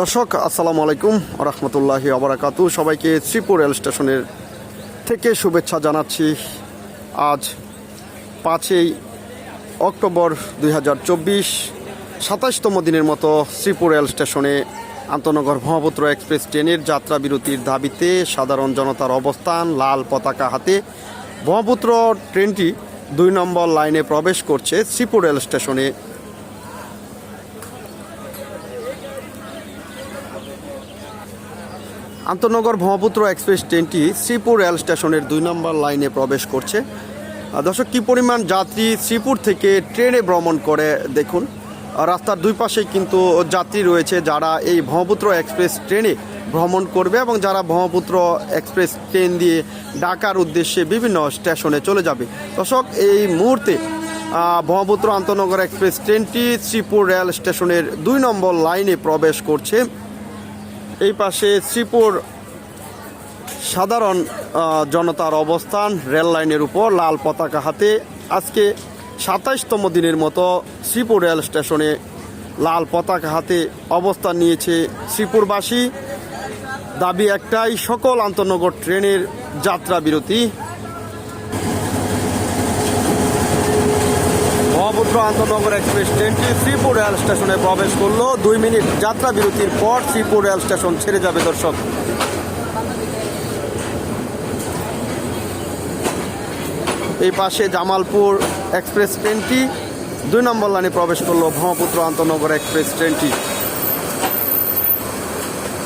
দর্শক, আসসালামু আলাইকুম রহমতুল্লাহি আবরাকাতু সবাইকে শ্রীপুর রেল স্টেশনের থেকে শুভেচ্ছা জানাচ্ছি। আজ পাঁচই অক্টোবর দুই হাজার চব্বিশ সাতাশতম দিনের মতো শ্রীপুর রেল স্টেশনে আন্তনগর ব্রহ্মপুত্র এক্সপ্রেস ট্রেনের যাত্রা বিরতির দাবিতে সাধারণ জনতার অবস্থান লাল পতাকা হাতে ব্রহ্মপুত্র ট্রেনটি দুই নম্বর লাইনে প্রবেশ করছে শ্রীপুর রেল স্টেশনে। আন্তনগর ব্রহ্মপুত্র এক্সপ্রেস ট্রেনটি শ্রীপুর রেল স্টেশনের দুই নম্বর লাইনে প্রবেশ করছে। দর্শক, কী পরিমাণ যাত্রী শ্রীপুর থেকে ট্রেনে ভ্রমণ করে দেখুন। রাস্তার দুই পাশেই কিন্তু যাত্রী রয়েছে যারা এই ব্রহ্মপুত্র এক্সপ্রেস ট্রেনে ভ্রমণ করবে এবং যারা ব্রহ্মপুত্র এক্সপ্রেস ট্রেন দিয়ে ঢাকার উদ্দেশ্যে বিভিন্ন স্টেশনে চলে যাবে। দর্শক, এই মুহূর্তে ব্রহ্মপুত্র আন্তনগর এক্সপ্রেস ট্রেনটি শ্রীপুর রেল স্টেশনের দুই নম্বর লাইনে প্রবেশ করছে। এই পাশে শ্রীপুর সাধারণ জনতার অবস্থান, রেল লাইনের উপর, লাল পতাকা হাতে। আজকে সাতাইশতম দিনের মতো শ্রীপুর রেল স্টেশনে লাল পতাকা হাতে অবস্থান নিয়েছে শ্রীপুরবাসী দাবি একটাই, সকল আন্তনগর ট্রেনের যাত্রা বিরতি ব্রহ্মপুত্র আন্তনগর এক্সপ্রেস ট্রেনটি শ্রীপুর রেল স্টেশনে প্রবেশ করল। দুই মিনিট যাত্রা বিরতির পর শ্রীপুর রেল স্টেশন ছেড়ে যাবে দর্শক। এই পাশে জামালপুর এক্সপ্রেস ট্রেনটি দুই নম্বর লাইনে প্রবেশ করল ব্রহ্মপুত্র আন্তনগর এক্সপ্রেস ট্রেনটি।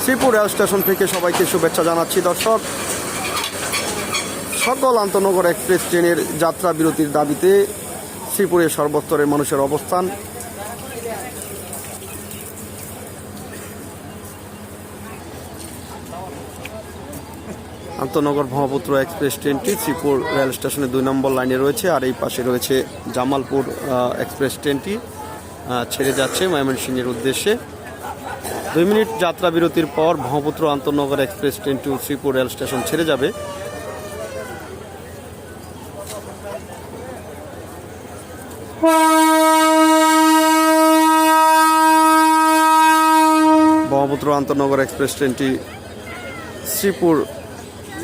শ্রীপুর রেল স্টেশন থেকে সবাইকে শুভেচ্ছা জানাচ্ছি দর্শক। সকল আন্তনগর এক্সপ্রেস ট্রেনের যাত্রা বিরতির দাবিতে শ্রীপুরের সর্বস্তরের মানুষের অবস্থান। আন্তনগর ব্রহ্মপুত্র এক্সপ্রেস ট্রেনটি শ্রীপুর রেল স্টেশনের দুই নম্বর লাইনে রয়েছে আর এই পাশে রয়েছে জামালপুর এক্সপ্রেস ট্রেনটি ছেড়ে যাচ্ছে ময়মনসিংহের উদ্দেশ্যে। দুই মিনিট যাত্রা বিরতির পর ব্রহ্মপুত্র আন্তনগর এক্সপ্রেস ট্রেনটি শ্রীপুর রেল স্টেশন ছেড়ে যাবে। ব্রহ্মপুত্র আন্তনগর এক্সপ্রেস ট্রেনটি শ্রীপুর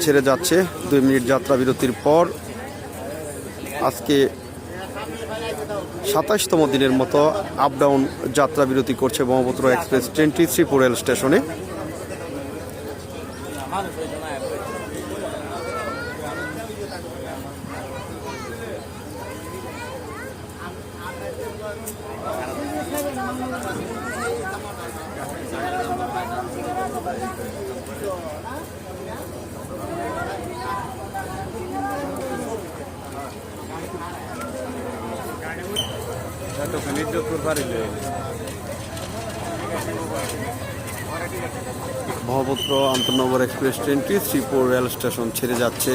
ছেড়ে যাচ্ছে। দুই মিনিট যাত্রা বিরতির পর আজকে সাতাশতম দিনের মতো আপ ডাউন যাত্রা বিরতি করছে ব্রহ্মপুত্র এক্সপ্রেস ট্রেনটি শ্রীপুর রেল স্টেশনে। ব্রহ্মপুত্র আন্তনগর এক্সপ্রেস ট্রেনটি শ্রীপুর রেল স্টেশন ছেড়ে যাচ্ছে।